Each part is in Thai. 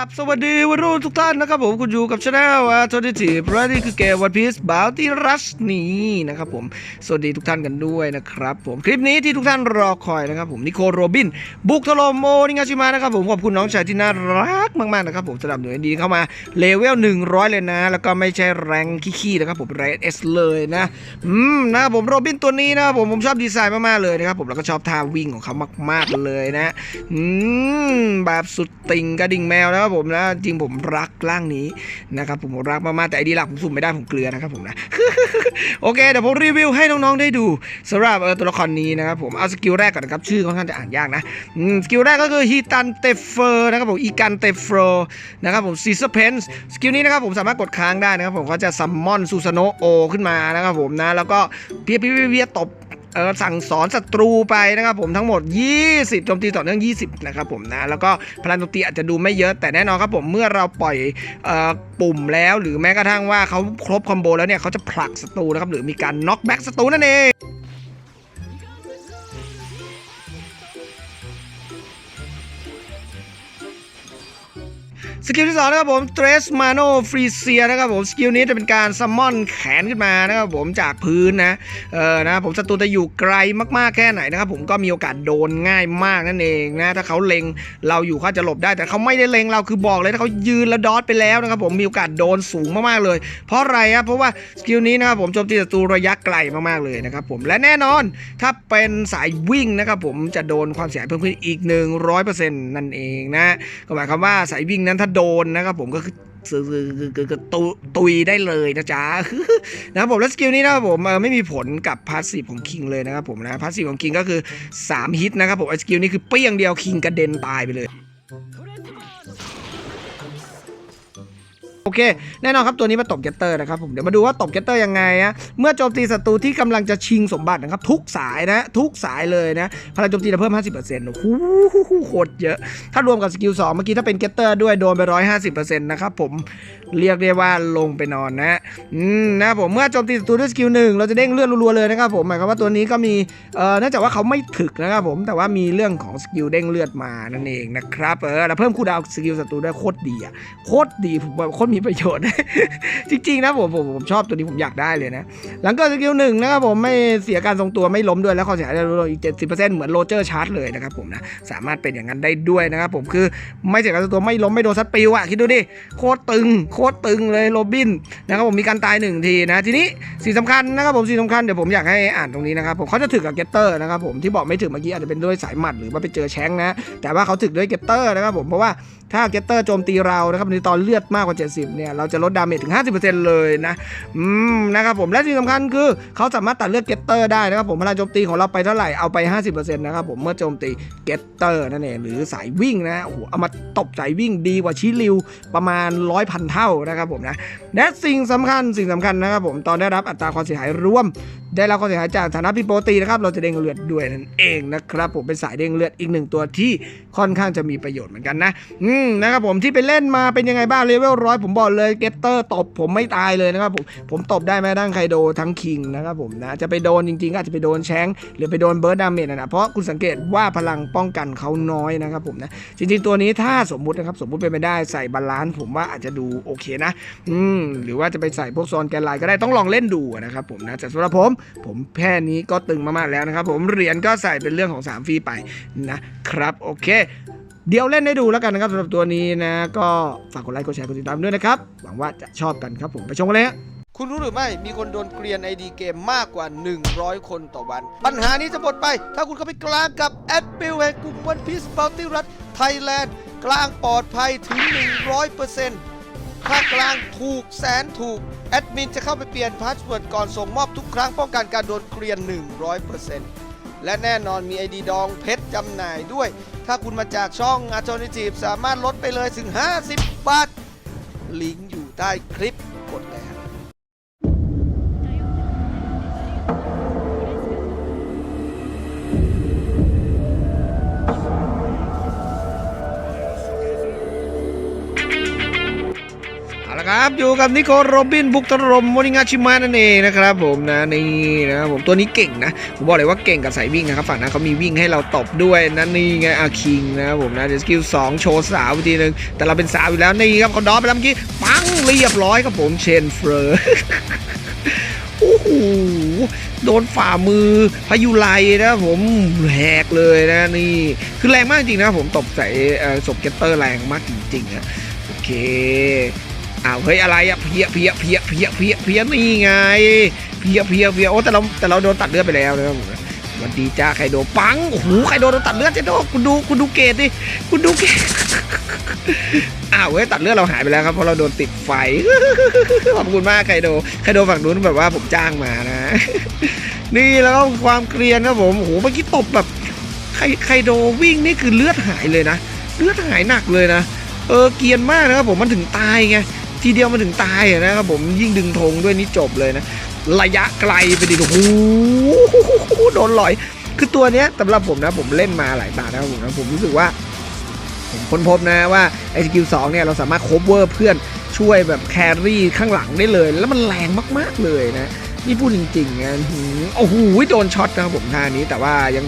ครับสวัสดีวัยรุ่นทุกท่านนะครับผมคุณอยู่กับช anel อ่าโทดิทีเพราะนี่คือเกมวันพีซบาวตี้รัชนี้นะครับผมสวัสดีทุกท่านกันด้วยนะครับผมคลิปนี้ที่ทุกท่านรอคอยนะครับผมนิโคลโรบิน บุกถล่มโมนิงาชิมานะครับผมขอบคุณน้องชายที่น่ารักมากๆนะครับผมสำหรับหน่วยดีเข้ามาเลเวล100 เลยนะ แล้วก็ไม่ใช่แรงขี้ๆนะครับผมแรงเอสเลยนะอืมนะครับผมโรบินตัวนี้นะครับผมผมชอบดีไซน์มากๆเลยนะครับผมแล้วก็ชอบท่าวิ่งของเขามาก ๆเลยนะอืมแบบสุดติ่งกระดิ่งแมวแล้วนะครับผมนะจริงผมรักร่างนี้นะครับผมรักมากๆแต่ไอดีหลักผมสุ่มไม่ได้ผมเกลือนะครับผมนะโอเคเดี๋ยวผมรีวิวให้น้องๆได้ดูสำหรับตัวละครนี้นะครับผมเอาสกิลแรกก่อนนะครับชื่อค่อนข้างจะอ่านยากนะสกิลแรกก็คือฮีตันเตเฟอร์นะครับผมอีกันเตเฟอร์นะครับผมซีซเพนส์สกิลนี้นะครับผมสามารถกดค้างได้นะครับผมเขาจะซัมมอนซูซาโนโอขึ้นมานะครับผมนะแล้วก็เพียเพียเพียเพียตบ สั่งสอนศัตรูไปนะครับผมทั้งหมด 20โจมตีต่อเนื่อง 20 นะครับผมนะ แล้วก็พลังโจมตีอาจจะดูไม่เยอะแต่แน่นอนครับผมเมื่อเราปล่อยเอ่อปุ่มแล้วหรือแม้กระทั่งว่าเขาครบคอมโบแล้วเนี่ยเขาจะผลักศัตรูนะครับหรือมีการน็อกแบ็กศัตรูนั่นเอง สกิลที่สองนะครับผม t r e s Mano f r e e z i a นะครับผม สกิลนี้จะเป็นการซัมมอนแขนขึ้นมานะครับผมจากพื้นนะ เออนะผมศัตรูจะอยู่ไกลมากๆแค่ไหนนะครับผมก็มีโอกาสโดนง่ายมากนั่นเองนะถ้าเขาเล็งเราอยู่เขาจะหลบได้แต่เขาไม่ได้เล็งเราคือบอกเลยถ้าเขายืนแล้วดอทไปแล้วนะครับผมมีโอกาสโดนสูงมากๆเลย เพราะอะไรครับเพราะว่าสกิลนี้นะครับผมโจมตีศัตรูระยะไกลมากๆเลยนะครับผมและแน่นอนถ้าเป็นสายวิ่งนะครับผมจะโดนความเสียหายเพิ่มขึ้นอีก 100%นั่นเองนะก็หมายความว่าสายวิ่งนั้นถ้าโดนนะครับผมก็คือตุยได้เลยนะจ๊ะนะครับผมแล้วสกิลนี้นะครับผมไม่มีผลกับพาสซีฟของคิงเลยนะครับผมนะพาสซีฟของคิงก็คือ 3 ฮิตนะครับผมไอ้สกิลนี้คือเปี้ยงเดียวคิงกระเด็นตายไปเลย โอเค แน่นอนครับตัวนี้มาตบเกตเตอร์นะครับผมเดี๋ยวมาดูว่าตบเกตเตอร์ยังไงอะเมื่อโจมตีศัตรูที่กำลังจะชิงสมบัตินะครับทุกสายนะทุกสายเลยนะพลังโจมตีจะเพิ่ม 50%โอ้โหโคตรเยอะ ถ้ารวมกับสกิล2เมื่อกี้ถ้าเป็นเกตเตอร์ด้วยโดนไป 150%นะครับผมเรียกได้ว่าลงไปนอนนะอืมนะครับผมเมื่อโจมตีศัตรูด้วยสกิลหนึ่งเราจะเด้งเลือดรัวๆเลยนะครับผมหมายความว่าตัวนี้ก็มีเอ่อเนื่องจากว่าเขาไม่ถึกนะครับผมแต่ว่ามีเรื่องของสกิลเด้งเลือดมานั่นเองนะครับเออแล้วเพิ่มคูลดาวสกิลศัตรูด้โคตรดีอะโคตรดีผมโคตรมีประโยชน์ จริงๆนะผมผมผมชอบตัวนี้ผมอยากได้เลยนะ หลังเกิดสกิลหนึ่งนะครับผมไม่เสียการทรงตัวไม่ล้มด้วยแล้วความเสียหายได้ลดลงอีก70%เหมือนโรเจอร์ชาร์จเลยนะครับผมนะสามารถเป็นอย่างนั้นได้ด้วยนะครับผมคือไม่เสียการทรงตัวไม่ล้มไม่โดนซัดปิวอะคิดดูดิโคตรตึงโคตรตึงเลยโรบินนะครับผมมีการตายหนึ่งทีนะทีนี้สิ่งสำคัญนะครับผมสิ่งสำคัญเดี๋ยวผมอยากให้อ่านตรงนี้นะครับผมเขาจะถึกกับเกตเตอร์นะครับผมที่บอกไม่ถึกเมื่อกี้อาจจะเป็นด้วยสายหมัดหรือว่าไปเจอแชงนะแต่ว่าเขาถึกด้วยเกตเตอร์นะครับผมเพราะว่า ถ้าเกตเตอร์โจมตีเรานะครับในตอนเลือดมากกว่า 70เนี่ยเราจะลดดาเมจถึง 50%เลยนะอืมนะครับผมและที่สำคัญคือเขาสามารถตัดเลือดเกตเตอร์ได้นะครับผมพลังโจมตีของเราไปเท่าไหร่เอาไป 50%นะครับผมเมื่อโจมตีเกตเตอร์นั่นเองหรือสายวิ่งนะโอ้โหเอามาตบสายวิ่งดีกว่าชิลิวประมาณร้อยพันเท่านะครับผมนะ และสิ่งสำคัญสิ่งสำคัญนะครับผมตอนได้รับอัตราความเสียหายรวม ได้รับความเสียหายจากฐานะผิดปกตินะครับเราจะเด้งเลือดด้วยนั่นเองนะครับผมเป็นสายเด้งเลือดอีกหนึ่งตัวที่ค่อนข้างจะมีประโยชน์เหมือนกันนะอืมนะครับผมที่ไปเล่นมาเป็นยังไงบ้างเลเวลร้อยผมบอกเลยเกตเตอร์ตบผมไม่ตายเลยนะครับผมผมตบได้แม้ทั้งไคโดทั้งคิงนะครับผมนะจะไปโดนจริงๆก็อาจจะไปโดนแชงหรือไปโดนเบิร์ดดาเมจนนะเพราะคุณสังเกตว่าพลังป้องกันเขาน้อยนะครับผมนะจริงๆตัวนี้ถ้าสมมุตินะครับสมมุติเป็นไปได้ใส่บาลานซ์ผมว่าอาจจะดูโอเคนะอืมหรือว่าจะไปใส่พวกซอนแกนไลน์ก็ได้ต้องลองเล่นดูนะครับผมนะแต่สำหรับผม ผมแค่นี้ก็ตึงมากๆแล้วนะครับผมเหรียญก็ใส่เป็นเรื่องของ 3 ฟรีไปนะครับโอเคเดี๋ยวเล่นให้ดูแล้วกันนะครับสำหรับตัวนี้นะ ก็ฝากกดไลค์กดแชร์กดติดตามด้วยนะครับ หวังว่าจะชอบกันครับผมไปชมกันเลยฮะคุณรู้หรือไม่ มีคนโดนเกลียนไอดีเกมมากกว่า 100 คนต่อวัน ปัญหานี้จะหมดไป ถ้าคุณเข้าไปกลางกับแอดบิลแห่งกลุ่มวันพีซบัลติรัตไทยแลนด์กลางปลอดภัยถึง 100% ถ้ากลางถูกแสนถูก แอดมินจะเข้าไปเปลี่ยนพาสเวิร์ดก่อนส่งมอบทุกครั้งป้องกันการโดนเกลียน 100%และแน่นอนมี ID ดองเพชรจำหน่ายด้วย ถ้าคุณมาจากช่องอาจอนิจีบสามารถลดไปเลยถึง 50 บาท ลิงก์อยู่ใต้คลิปกดเลย นะครับอยู่กับนิโคลโรบินบุกถล่มโมริงาชิมะนั่นเองนะครับผมนะนี่นะผมตัวนี้เก่งนะผมบอกเลยว่าเก่งกับสายวิ่งนะครับฝั่งนั้นเขามีวิ่งให้เราตบด้วยนะนี่ไงอาคิงนะครับผมนะเดสกิลสองโชว์สาวอีกทีหนึ่งแต่เราเป็นสาวอยู่แล้วนี่ครับเขาดอปไปแล้วเมื่อกี้ปังเรียบร้อยครับผมเชนเฟอร์โอ้โหโดนฝ่ามือพายุไลนะผมแหกเลยนะนี่คือแรงมากจริงนะผมตบใส่ศพเกตเตอร์แรงมากจริงๆนะโอเค อ้าวเฮ้ยอะไรอะเพียเพียเพียเพียเพียเพียนี่ไง เพียเพียเพียโอ้แต่เราแต่เราโดนตัดเลือดไปแล้วนะครับสวัสดีจ้าไคโดปังโอ้โหไคโดโดนตัดเลือดเจ๊โดคุณดูคุณดูเกตดิคุณดูเกตอ้าวเฮ้ยตัดเลือดเราหายไปแล้วครับเพราะเราโดนติดไฟขอบคุณมากไคโดไคโดฝั่งนู้นแบบว่าผมจ้างมานะ นี่แล้วก็ความเกรียนครับผมโอ้โหเมื่อกี้ตบแบบไคไคโดวิ่งนี่คือเลือดหายเลยนะ เลือดหายหนักเลยนะเออเกรียนมากนะครับผมมันถึงตายไง ทีเดียวมันถึงตายนะครับผมยิ่งดึงธงด้วยนี่จบเลยนะ ระยะไกลไปดิโอ้โหโดนลอย คือตัวเนี้ยสำหรับผมนะผมเล่นมาหลายตานะครับผมนะผมรู้สึกว่า ผมค้นพบนะว่าไอสกิลสองเนี่ยเราสามารถโคเวอร์เพื่อนช่วยแบบแครี่ข้างหลังได้เลย แล้วมันแรงมากๆเลยนะนี่พูดจริงๆนะโอ้โหโดนช็อตนะครับผมท่านี้แต่ว่ายัง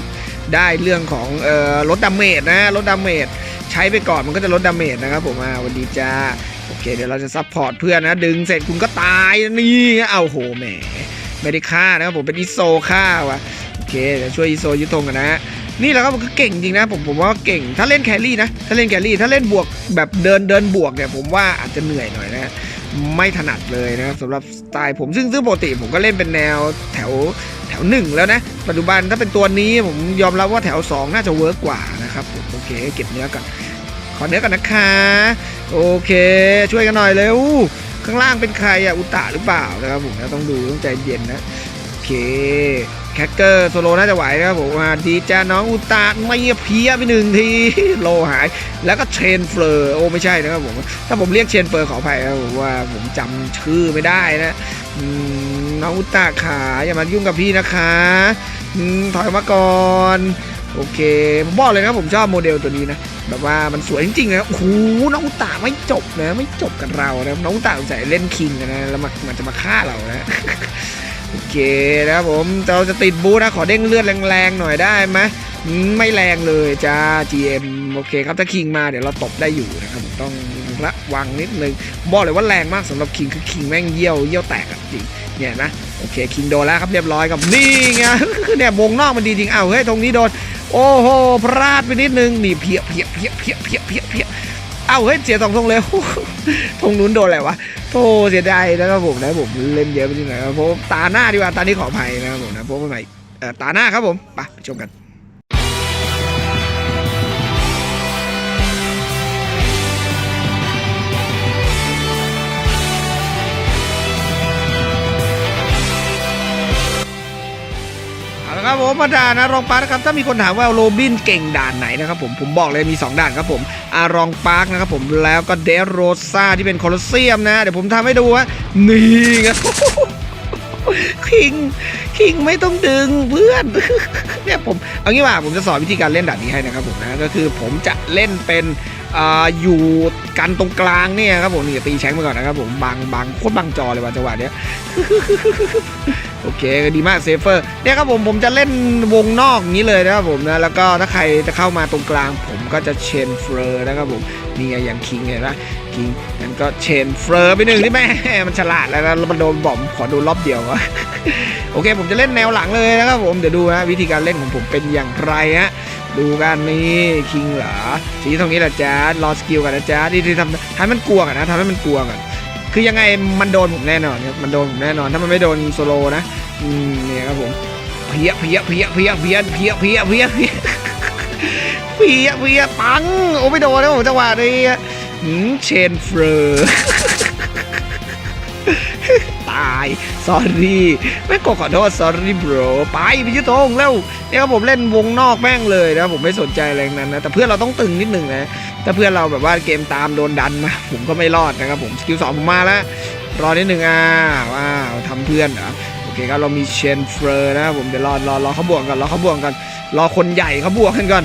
ได้เรื่องของออลดดาเมจนะลดดาเมจใช้ไปก่อนมันก็จะลดดาเมจนะครับผมอ่าวันดีจ้า โอเค เดี๋ยวเราจะซัพพอร์ตเพื่อนนะ ดึงเสร็จคุณก็ตายนี่เอาโหแหมไม่ได้ฆ่านะครับผมเป็นอิโซฆ่าว่ะโอเคเดี๋ยวช่วยอิโซยึดธงกันนะนี่แหละครับมันก็เก่งจริงนะผมผมว่าเก่งถ้าเล่นแครี่นะถ้าเล่นแครี่ถ้าเล่นบวกแบบเดินเดินบวกเนี่ยผมว่าอาจจะเหนื่อยหน่อยนะไม่ถนัดเลยนะครับสำหรับสไตล์ผมซึ่งซึ่งปกติผมก็เล่นเป็นแนวแถวแถวหนึ่งแล้วนะปัจจุบันถ้าเป็นตัวนี้ผมยอมรับว่าแถว 2 น่าจะเวิร์กกว่านะครับโอเคเก็บเนื้อก่อนขอเนื้อก่อนนะคะ โอเค ช่วยกันหน่อยเร็วข้างล่างเป็นใครอะอุตะหรือเปล่านะครับผมนะต้องดูต้องใจเย็นนะโอเคแคคเกอร์โซโลน่าจะไหวนะครับผมอ่าดีจ้าน้องอุตาไม่เพี้ยไปหนึ่งทีโลหาย แล้วก็เชนเฟอร์โอ้ไม่ใช่นะครับผมถ้าผมเรียกเชนเฟอร์ขออภัยนะครับผมว่าผมจำชื่อไม่ได้นะน้องอุตาขาอย่ามายุ่งกับพี่นะคะถอยมาก่อน โอเคผมบอกเลยนะผมชอบโมเดลตัวนี้นะแบบว่ามันสวยจริงๆนะโอ้โหน้องอุตาไม่จบนะไม่จบกับเรานะน้องอุตาใส่เล่นคิงนะแล้วมันมันจะมาฆ่าเรานะโอเคนะครับผมเราจะติดบูนะขอเด้งเลือดแรงๆหน่อยได้ไหมไม่แรงเลยจ้า GM โอเคครับถ้าคิงมาเดี๋ยวเราตบได้อยู่นะครับผมต้องระวังนิดนึงบอกเลยว่าแรงมากสำหรับคิงคือคิงแม่งเยี่ยวเยี่ยวแตกอะจริงเนี่ยนะโอเคคิงโดนแล้วครับเรียบร้อยครับนี่ไงเนี่ย วงนอกมันดีจริงอ้าวเฮ้ยตรงนี้โดน โอ้โหพลาดไปนิดนึงนี่เพียเพียเพียเพียเพียเพียเพียเอ้าเฮ้ยเสียสองทงเลยทงนู้นโดนอะไรวะโธ่เสียดายนะครับผมนะผมเล่นเยอะไปนิดหนะครับผมตาหน้าดีกว่าตานี้ขออภัยนะครับผมนะพบกันใหม่ตาหน้าครับผมไปชมกัน ครับผมมาด่านอารองปาร์คนะครับถ้ามีคนถามว่าโรบินเก่งด่านไหนนะครับผมผมบอกเลยมี 2 ด่านครับผมอารองปาร์คนะครับผมแล้วก็เดโรซาที่เป็นโคลอสเซียมนะเดี๋ยวผมทำให้ดูว่านี่ไงคิงคิงไม่ต้องดึงเพื่อนเนี่ยผมเอางี้ว่าผมจะสอนวิธีการเล่นด่านนี้ให้นะครับผมนะก็คือผมจะเล่นเป็น อยู่กันตรงกลางเนี่ยครับผมนี่ตีแชงไปก่อนนะครับผมบางบางโคตรบางจอเลยว่ะจังหวะเนี้ยโอเคดีมากเซฟเฟอร์เนี่ยครับผมผมจะเล่นวงนอกอย่างนี้เลยนะครับผมนะแล้วก็ถ้าใครจะเข้ามาตรงกลาง ผมก็จะเชนเฟอร์นะครับผมนี่อย่างคิงเห็นไหมคิงงั้นก็เชนเฟอร์ไปหนึ่งที่แม่มันฉลาดแล้วนะมันโดนบอมขอดูรอบเดียววะโอเค ผมจะเล่นแนวหลังเลยนะครับผมเดี๋ยวดูนะวิธีการเล่นของผมเป็นอย่างไรฮะ ดูกันนี่คิงเหรอสีตรงนี้แหละจ้ารอสกิลกันนะจ้าที่ที่ทำทำให้มันกลัวกันนะทำให้มันกลัวกันคือยังไงมันโดนผมแน่นอนครับมันโดนผมแน่นอนถ้ามันไม่โดนโซโลนะอืมเนี่ยครับผมเพี้ยเพี้ยเพี้ยเพี้ยเพี้ยเพี้ยเพี้ยเพี้ยเพี้ยเพี้ยเพี้ยปังโอ้ไม่โดนนะผมจังหวะนี้หืมเชนเฟอร์ตาย s อรี่ไม่กดขอโทษ sorry bro ไปไปยึดตรงเร็ว เนี่ยครับผมเล่นวงนอกแม่งเลยนะผมไม่สนใจอะไรนั้นนะแต่เพื่อนเราต้องตึงนิดหนึ่งนะถ้าเพื่อนเราแบบว่าเกมตามโดนดันมาผมก็ไม่รอดนะครับผมสกิลสองผมมาแล้วรอนิดหนึ่งอ่าว้าวทำเพื่อนเหรอโอเคครับเรามีเชนเฟอร์นะครับผมเดี๋ยวรอรอรอเขาบวกกันรอเขาบวกกัน รอคนใหญ่เขาบวกกันก่อน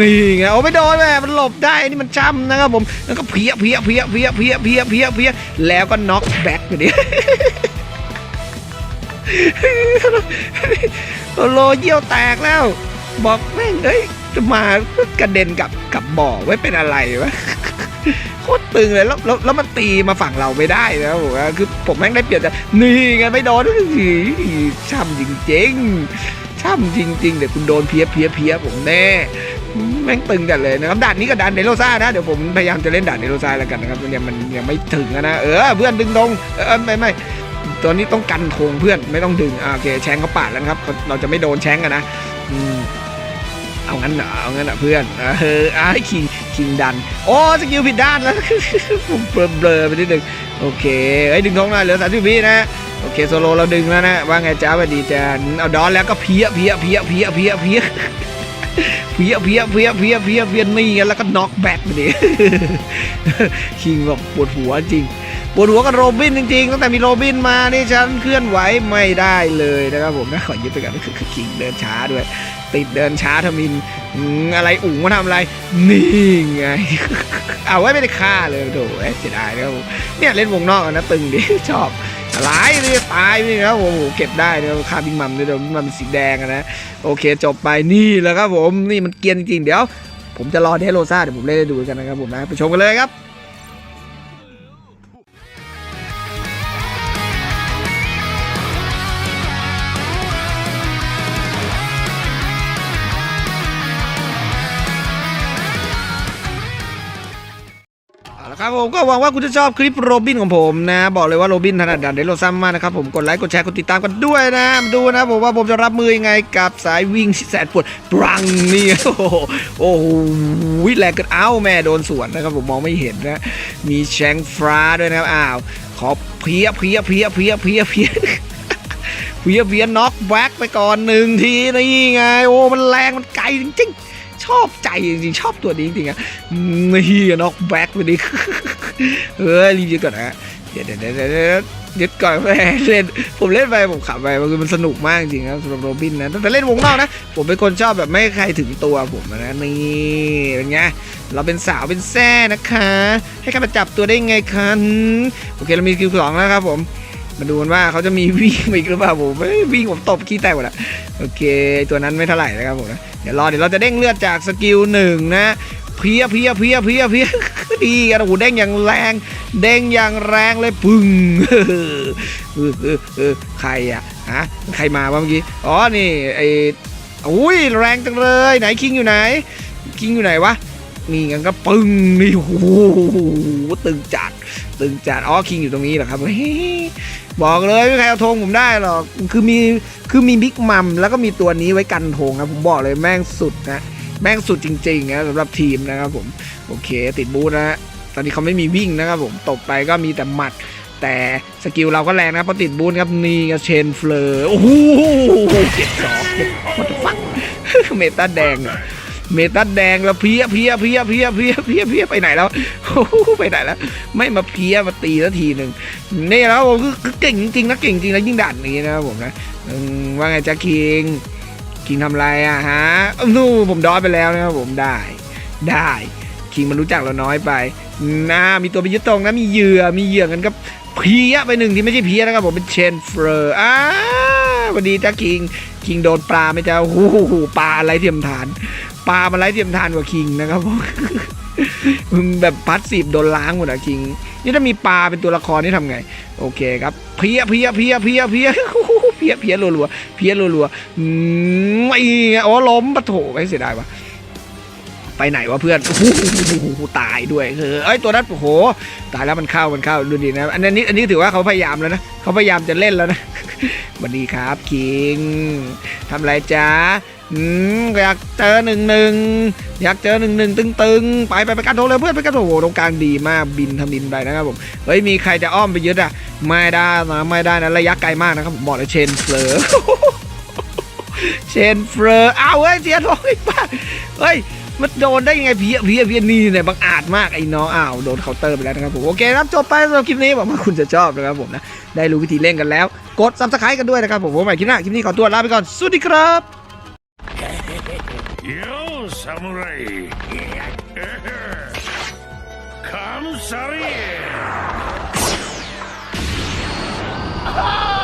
นี่ไงโอ้ไม่โดนแม่มันหลบได้นี่มันช้ำนะครับผมแล้วก็เพี้ยเพี้ยเพี้ยเพี้ยเพี้ยเพี้ยเพี้ยเพี้ยแล้วก็น็อกแบ็กไปดิ โลเยี่ยวแตกแล้ว บอกแม่งเอ้ยจะมากระเด็นกับกับบ่อไว้เป็นอะไรวะโคตรตึงเลยแล้วแล้วแล้วมันตีมาฝั่งเราไม่ได้นะผมว่าคือผมแม่งได้เปรียบจากนี่ไงไม่โดนอีช่ำจริงๆช่ำจริงๆเดี๋ยวคุณโดนเพี้ยเพี้ยเพี้ยผมแน่แม่งตึงกันเลยนะครับด่านนี้กับด่านเดโรซ่านะเดี๋ยวผมพยายามจะเล่นด่านเดโรซ่าแล้วกันนะครับเนี่ยมันยังไม่ถึงอะนะเออเพื่อนดึงตรงเออไม่ไม่ ตัวนี้ต้องกันโคงเพื่อนไม่ต้องดึงโอเคแชงเขาปาดแล้วครับ เราจะไม่โดนแชงกันนะเอางั้นเหรอเอางั้นเหรอเพื่อนเออไอ้คิงคิงดัน โอ้สกิลผิดด้านแล้วผมเบลอไปนิดนึงโอเคไอ้ดึงท้องหน่อยเหลือสามสิบวินะโอเคโซโลเราดึงแล้วนะว่าไงจ้าสวัสดีจ้าเอาดอนแล้วก็เพี้ยเพี้ยเพี้ยเพี้ยเพี้ยเพี้ยเพี้ยเพี้ยเพี้ยเพี้ยเพี้ยเพี้ยนี่ไงแล้วก็น็อกแบ็กไปดิคิงแบบปวดหัวจริง ปวดหัวกับโรบินจริงๆตั้งแต่มีโรบินมานี่ฉันเคลื่อนไหวไม่ได้เลยนะครับผมนะขอยึดไปก่อนคิงเดินช้าด้วย ติดเดินช้าทมินอะไรอุ๋งมาทำอะไร นี่ไง เอาไว้ไม่ได้ฆ่าเลยโถเอ้ยเสียดายนะครับผมเนี่ยเล่นวงนอกนะตึงดิชอบอะไรนี่ตายนี่ครับผมโอ้โหเก็บได้เนี่ยฆ่าบิงมัมด้วยเดี๋ยวมันเป็นสีแดงนะโอเคจบไปนี่แล้วครับผมนี่มันเกียนจริงๆเดี๋ยว ผมจะรอเดโรซ่าเดี๋ยวผมเล่นดูกันนะครับผมนะไปชมกันเลยครับ ผมก็หวังว่าคุณจะชอบคลิปโรบินของผมนะ บอกเลยว่าโรบินถนัดดันเดโรซัมมากนะครับผมกดไลค์กดแชร์กดติดตามกันด้วยนะมาดูนะผมว่าผมจะรับมือยังไงกับสายวิ่งที่แสนปวดปรังนี่โอ้โหโอ้โหแรงเกินเอ้าแม่โดนสวนนะครับผมมองไม่เห็นนะ มีแชงฟ้าด้วยนะครับอ้าวขอเพี้ยเพี้ยเพี้ยเพี้ยเพี้ยเพี้ยเพี้ยเพี้ยน็อกแบ็กไปก่อนหนึ่งทีนี่ไงโอ้มันแรงมันไกลจริง ชอบใจจริงๆชอบตัวนี้จริงๆอะนี่น็อกแบ็กไปดิเออรีวิวก่อนนะเดี๋ยวเดี๋ยวเดี๋ยวเดี๋ยวเดดก่อนแม่เล่นผมเล่นไปผมขับไปมันคือมันสนุกมากจริงครับสำหรับโรบินนะตั้งแต่เล่นวงนอกนะ ผมเป็นคนชอบแบบไม่ใครถึงตัวผมนะนี่เป็นไงเราเป็นสาวเป็นแซ่นะคะ ให้ใครมาจับตัวได้ไงคะโอเคเรามีคิวสองแล้วครับผม มาดูกันว่าเขาจะมีวิ่งอีกหรือเปล่าผมวิ่งผมตบขี้แตกหมดละโอเค ตัวนั้นไม่เท่าไหร่นะครับผมนะเดี๋ยวรอเดี๋ยวเราจะเด้งเลือดจากสกิลหนึ่งนะเพียเพียเพียเพียเพียดีกันโอ้โหเด้งอย่างแรง เด้งอย่างแรงเลยปึ้งเออเออเออใครอะฮะใครมาวะเมื่อกี้อ๋อนี่ไออุ้ยแรงจังเลยไหนคิงอยู่ไหน คิงอยู่ไหนวะนี่งั้นก็ปึ้งนี่โอ้โหตึงจัด ตึงจัดอ๋อคิงอยู่ตรงนี้เหรอครับเฮ้ยบอกเลยไม่ใครเอาธงผมได้หรอกคือมีคือมีบิ๊กมัมแล้วก็มีตัวนี้ไว้กันธงครับผมบอกเลยแม่งสุดนะแม่งสุดจริงๆนะสำหรับทีมนะครับผมโอเค ติดบูธนะฮะตอนนี้เขาไม่มีวิ่งนะครับผมตบไปก็มีแต่หมัด แต่สกิลเราก็แรงนะเพราะติดบูธครับนี่ก็เชนเฟลอร์โอ้โหเจ็ดสองวัตฟักเมตาแดงอะ เมตาแดงแล้วเพี้ยเพี้ยเพี้ยเพี้ยเพี้ยเพี้ยเพี้ยไปไหนแล้วโอ้โหไปไหนแล้ว ไม่มาเพี้ยมาตีสักทีหนึ่งนี่แล้วผมคือเก่งจริงนะเก่งจริงแล้วยิ่งด่านนี้นะครับผมนะว่าไงจ๊ะคิงคิงทำไรอะฮะนู่ผมดอยไปแล้วนะครับผมได้ ได้คิงมันรู้จักเราน้อยไปนะมีตัวไปยึดตรงนะมีเหยื่อมีเหยื่อกันก็เพี้ยไปหนึ่งที่ไม่ใช่เพี้ยนะครับผมเป็นเชนเฟอร์อ่าสวัสดีจ้าคิงคิงโดนปลาไหมจ๊ะโอ้โหปลาอะไรเทียมทาน ปลามันไรเทียมทานกว่าคิงนะครับผมมึงแบบพัดสีบโดนล้างหมดอะคิง นี่ถ้ามีปลาเป็นตัวละครนี่ทำไง โอเคครับ เพี้ยเพี้ยเพี้ยเพี้ยเพี้ยเพี้ยเพี้ยรัวๆเพี้ยรัวๆไม่อ๋อล้มปะโถไม่เสียดายวะไปไหนวะเพื่อนโอ้โหตายด้วยเออเอ้ยตัวนั้นโอ้โห ตายแล้วมันเข้ามันเข้าดูดีนะ อันนี้อันนี้ถือว่าเขาพยายามแล้วนะเขาพยายามจะเล่นแล้วนะสวัสดีครับคิงทำไรจ๊ะ อืมอยากเจอหนึ่งหนึ่งอยากเจอหนึ่งหนึ่งตึงตึงไปไปไปกันโทรเลยเพื่อนไปกันโทรโอ้โหตรงกลางดีมากบินทำบินไปนะครับผมเฮ้ยมีใครจะอ้อมไปยึดอะไม่ได้นะไม่ได้นะระยะไกลมากนะครับผมบอกเลยเชนเฟลอเชนเฟลออ้าเฮ้ยเสียทองอีกบ้าเฮ้ยมันโดนได้ยังไงเพี้ยเพี้ยเพี้ยนี่เนี่ยบังอาจมากไอ้น้องอ้าวโดนเคาน์เตอร์ไปแล้วนะครับผมโอเคครับจบไปสำหรับคลิปนี้หวังว่าคุณจะชอบนะครับผมนะได้รู้วิธีเล่นกันแล้ว กด subscribe กันด้วยนะครับผมผมใหม่คลิปหน้าคลิปนี้ขอตัวลาไปก่อนสวัสดีครับ samurai. Come, samurai! Ah!